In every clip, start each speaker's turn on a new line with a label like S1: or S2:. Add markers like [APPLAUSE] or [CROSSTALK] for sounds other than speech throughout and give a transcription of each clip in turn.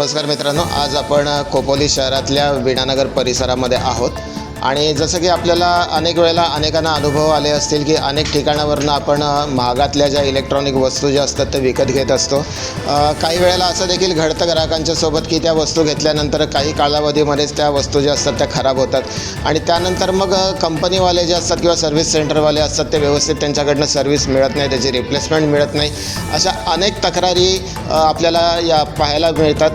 S1: नमस्कार मित्रांनो आज आपण खोपोली शहरातल्या विणानगर परिसरामध्ये आहोत. आणि जसं की आपल्याला अनेक वेळेला अनेकांना अनुभव आले असतील की अनेक ठिकाणावरनं आपण महागातल्या ज्या इलेक्ट्रॉनिक वस्तू ज्या असतात ते विकत घेत असतो. काही वेळेला असं देखील घडतं ग्राहकांच्या सोबत की त्या वस्तू घेतल्यानंतर काही कालावधीमध्येच त्या वस्तू ज्या असतात त्या खराब होतात. आणि त्यानंतर मग कंपनीवाले जे असतात किंवा सर्व्हिस सेंटरवाले असतात ते व्यवस्थित त्यांच्याकडनं सर्व्हिस मिळत नाही त्याची रिप्लेसमेंट मिळत नाही. अशा अनेक तक्रारी आपल्याला या पाहायला मिळतात.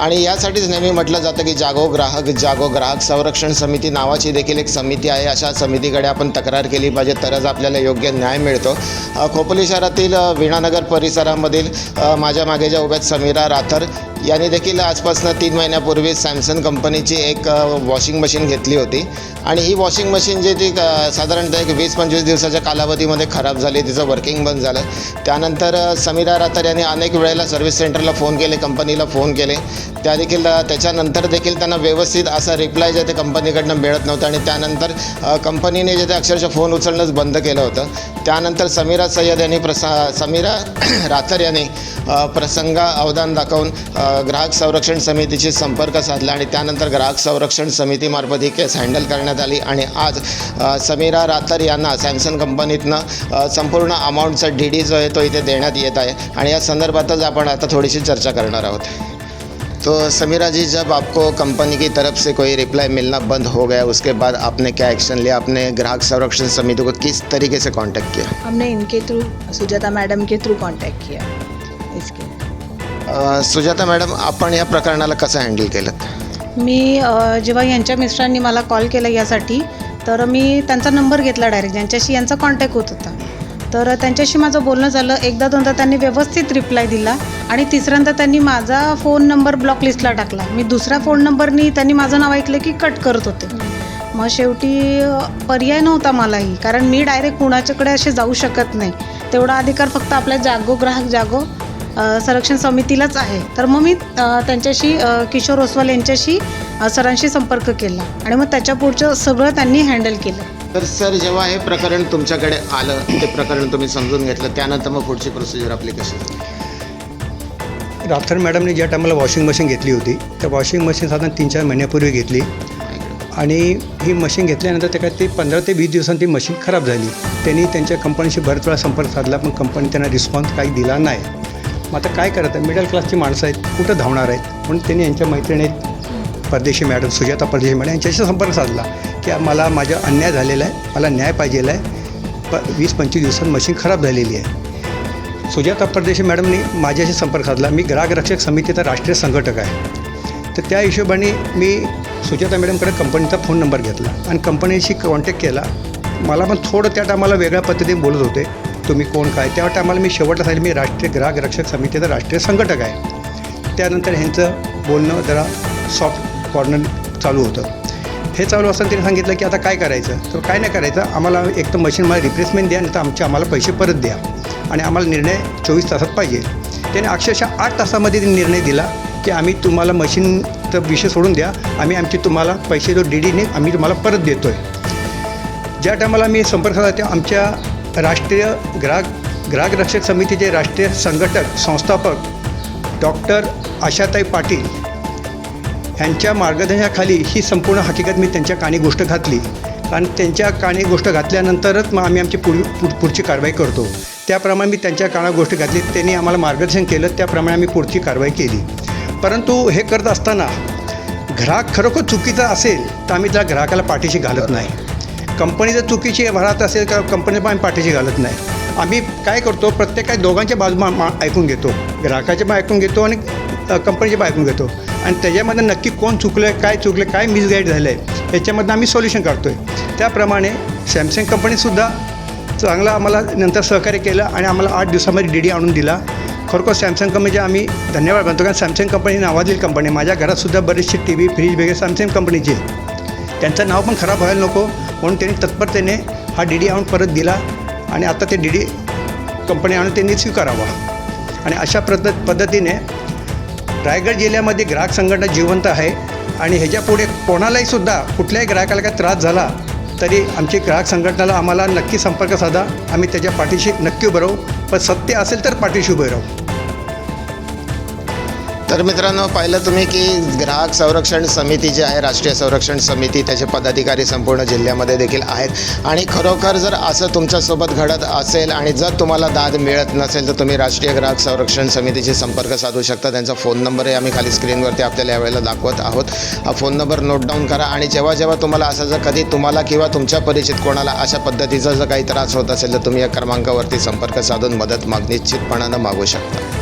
S1: आणि यासाठीच नेहमी म्हटलं जातं की जागो ग्राहक जागो ग्राहक संरक्षण समिती नावाची देखील एक समिती आहे. अशा समितीकडे आपण तक्रार केली पाहिजे तरच आपल्याला योग्य न्याय मिळतो. अ, खोपोली शहरातील विणानगर वीणानगर परिसरामधील माझ्या मागे ज्या उभ्यात समीरा राथर यांनी देखील आजपासून तीन महिन्यापूर्वी सॅमसंग कंपनीची एक वॉशिंग मशीन घेतली होती. आणि ही वॉशिंग मशीन जी ती साधारणतः एक वीस पंचवीस दिवसाच्या कालावधीमध्ये खराब झाली तिचं वर्किंग बंद झालं. त्यानंतर समीरा रातर यांनी अनेक वेळेला सर्व्हिस सेंटरला फोन केले कंपनीला फोन केले. त्या देखील त्याच्यानंतर देखील त्यांना व्यवस्थित असा रिप्लाय जे ते कंपनीकडनं मिळत नव्हतं आणि त्यानंतर कंपनीने जे ते अक्षरशः फोन उचलणंच बंद केलं होतं. त्यानंतर समीरा सय्यद यांनी प्रसा समीरा [CLEARS THROAT] राथर यांनी प्रसंगा अवदान दाखवून ग्राहक संरक्षण समितीशी संपर्क साधला आणि त्यानंतर ग्राहक संरक्षण समितीमार्फत ही केस हँडल करण्यात आली आणि आज समीरा राथर यांना सॅमसंग कंपनीतनं संपूर्ण अमाऊंटचा डी डी जो आहे तो इथे देण्यात येत आहे. आणि या संदर्भातच आपण आता थोडीशी चर्चा करणार आहोत. तो समीरा जी जब आपको कंपनी की तरफ से कोई रिप्लाई मिलना बंद हो गया उसके बाद आपने क्या एक्शन लिया? आपने ग्राहक संरक्षण समिति को किस तरीके से कांटेक्ट किया?
S2: हमने इनके थ्रू सुजाता मैडम के थ्रू कांटेक्ट किया। इसके
S1: सुजाता मॅडम आपण या प्रकरणाला कसं हँडल केलं?
S2: मी जेव्हा यांच्या मिस्टरांनी मला कॉल केला यासाठी तर मी त्यांचा नंबर घेतला डायरेक्ट ज्यांच्याशी यांचा कॉन्टॅक्ट होत होता. तर त्यांच्याशी माझं बोलणं झालं. एकदा दोनदा त्यांनी व्यवस्थित रिप्लाय दिला आणि तिसऱ्यांदा त्यांनी माझा फोन नंबर ब्लॉक लिस्टला टाकला. मी दुसऱ्या फोन नंबरनी त्यांनी माझं नाव ऐकलं की कट करत होते. मग शेवटी पर्याय नव्हता मलाही. कारण मी डायरेक्ट कुणाच्याकडे असे जाऊ शकत नाही. तेवढा अधिकार फक्त आपल्या जागो ग्राहक जागो संरक्षण समितीलाच आहे. तर मग मी त्यांच्याशी किशोर ओसवाल यांच्याशी सरांशी संपर्क केला आणि मग त्याच्या पुढचं सगळं त्यांनी हँडल केलं.
S1: तर सर जेव्हा हे प्रकरण तुमच्याकडे आलं ते प्रकरण तुम्ही समजून घेतलं त्यानंतर मग पुढची प्रोसिजर आपली कशी? झाली?
S3: राथर मॅडमने ज्या टायमाला वॉशिंग मशीन घेतली होती त्या वॉशिंग मशीन साधारण तीन चार महिन्यापूर्वी घेतली. आणि ही मशीन घेतल्यानंतर त्या काय ते पंधरा ते वीस दिवसांनी ती मशीन खराब झाली. त्यांनी त्यांच्या कंपनीशी बरेच वेळा संपर्क साधला पण कंपनी त्यांना रिस्पॉन्स काही दिला नाही. मग आता काय करत आहे? मिडल क्लासची माणसं आहेत कुठं धावणार आहेत? म्हणून त्यांनी यांच्या मैत्रिणीत परदेशी मॅडम सुजाता परदेशी मॅडम यांच्याशी संपर्क साधला की मला माझा अन्याय झालेला आहे मला न्याय पाहिजेला आहे. प वीस पंचवीस दिवसात मशीन खराब झालेली आहे. सुजाता परदेशी मॅडमनी माझ्याशी संपर्क साधला. मी ग्राहक रक्षक समितीचा राष्ट्रीय संघटक आहे. तर त्या हिशोबाने मी सुजाता मॅडमकडे कंपनीचा फोन नंबर घेतला आणि कंपनीशी कॉन्टॅक्ट केला. मला पण थोडं त्या टायमाला वेगळ्या पद्धतीने बोलत होते. तुम्ही कोण काय? त्या टायमाला मी शेवटला सांगितलं मी राष्ट्रीय ग्राहक रक्षक समितीचा राष्ट्रीय संघटक आहे. त्यानंतर ह्यांचं बोलणं जरा सॉफ्ट कॉर्नर चालू होतं. हे चालू असताना त्यांनी सांगितलं की आता काय करायचं? तर काय नाही करायचं आम्हाला एक तर मशीन मला रिप्लेसमेंट द्या नाही तर आमचे आम्हाला पैसे परत द्या. आणि आम्हाला निर्णय चोवीस तासात पाहिजे. त्याने अक्षरशः आठ तासामध्ये त्यांनी निर्णय दिला की आम्ही तुम्हाला मशीनचा विषय सोडून द्या. आम्ही आमचे तुम्हाला पैसे जो डी डीने आम्ही तुम्हाला परत देतो आहे ज्या टायमाला मी संपर्क साधा त्या आमच्या राष्ट्रीय ग्राहक ग्राहक रक्षक समितीचे राष्ट्रीय संघटक संस्थापक डॉक्टर आशाताई पाटील ह्यांच्या मार्गदर्शनाखाली ही संपूर्ण हकीकत मी त्यांच्या कानी गोष्ट घातली. आणि त्यांच्या कानी गोष्ट घातल्यानंतरच मग आम्ही आमची पुढ पुढ पुढची कारवाई करतो. त्याप्रमाणे मी त्यांच्या काना गोष्ट घातली त्यांनी आम्हाला मार्गदर्शन केलं त्याप्रमाणे आम्ही पुढची कारवाई केली. परंतु हे करत असताना ग्राहक खरोखर चुकीचा असेल तर आम्ही त्या ग्राहकाला पाठीशी घालत नाही. कंपनी जर चुकीची भरात असेल तर कंपनी पण आम्ही पाठीशी घालत नाही. आम्ही काय करतो प्रत्येक काय दोघांच्या बाजू मा- ऐकून घेतो. ग्राहकाचे पण ऐकून घेतो आणि कंपनीचे पण ऐकून घेतो. आणि त्याच्यामधनं नक्की कोण चुकलं आहे काय चुकलं काय मिसगाईड झालं आहे याच्यामधनं आम्ही सोल्युशन काढतो आहे त्याप्रमाणे सॅमसंग कंपनीसुद्धा चांगलं आम्हाला नंतर सहकार्य केलं आणि आम्हाला आठ दिवसामध्ये डी डी आणून दिला. खरोखर सॅमसंग कंपनीचे आम्ही धन्यवाद मानतो कारण सॅमसंग कंपनी ही नावाजलेली कंपनी माझ्या घरातसुद्धा बरेचसे टी व्ही फ्रीज वगैरे सॅमसंग कंपनीचे त्यांचं नाव पण खराब व्हायला नको. म्हणून त्यांनी तत्परतेने हा डी डी आणून परत दिला आणि आता ते डी डी कंपनी आणून त्यांनी स्वीकारावा. आणि अशा पद्धत पद्धतीने रायगड जिल्ह्यामध्ये ग्राहक संघटना जिवंत आहे आणि ह्याच्यापुढे कोणालाही सुद्धा कुठल्याही ग्राहकाला काय त्रास झाला तरी आमची ग्राहक संघटनेला आम्हाला नक्की संपर्क साधा. आम्ही त्याच्या पाठीशी नक्की उभं राहू. पण सत्य असेल तर पाठीशी उभे राहू.
S1: तर मित्रांनो पाहिलं तुम्ही की ग्राहक संरक्षण समिती जी आहे राष्ट्रीय संरक्षण समिती त्याचे पदाधिकारी संपूर्ण जिल्ह्यामध्ये देखील आहेत. आणि खरोखर जर असं तुमच्यासोबत घडत असेल आणि जर तुम्हाला दाद मिळत नसेल तर तुम्ही राष्ट्रीय ग्राहक संरक्षण समितीशी संपर्क साधू शकता. त्यांचा फोन नंबरही आम्ही खाली स्क्रीनवरती आपल्याला यावेळेला दाखवत आहोत. हा फोन नंबर नोट डाऊन करा आणि जेव्हा जेव्हा तुम्हाला असं जर कधी तुम्हाला किंवा तुमच्या परिचित कोणाला अशा पद्धतीचा जर काही त्रास होत असेल तर तुम्ही या क्रमांकावरती संपर्क साधून मदत माग निश्चितपणानं मागू शकता.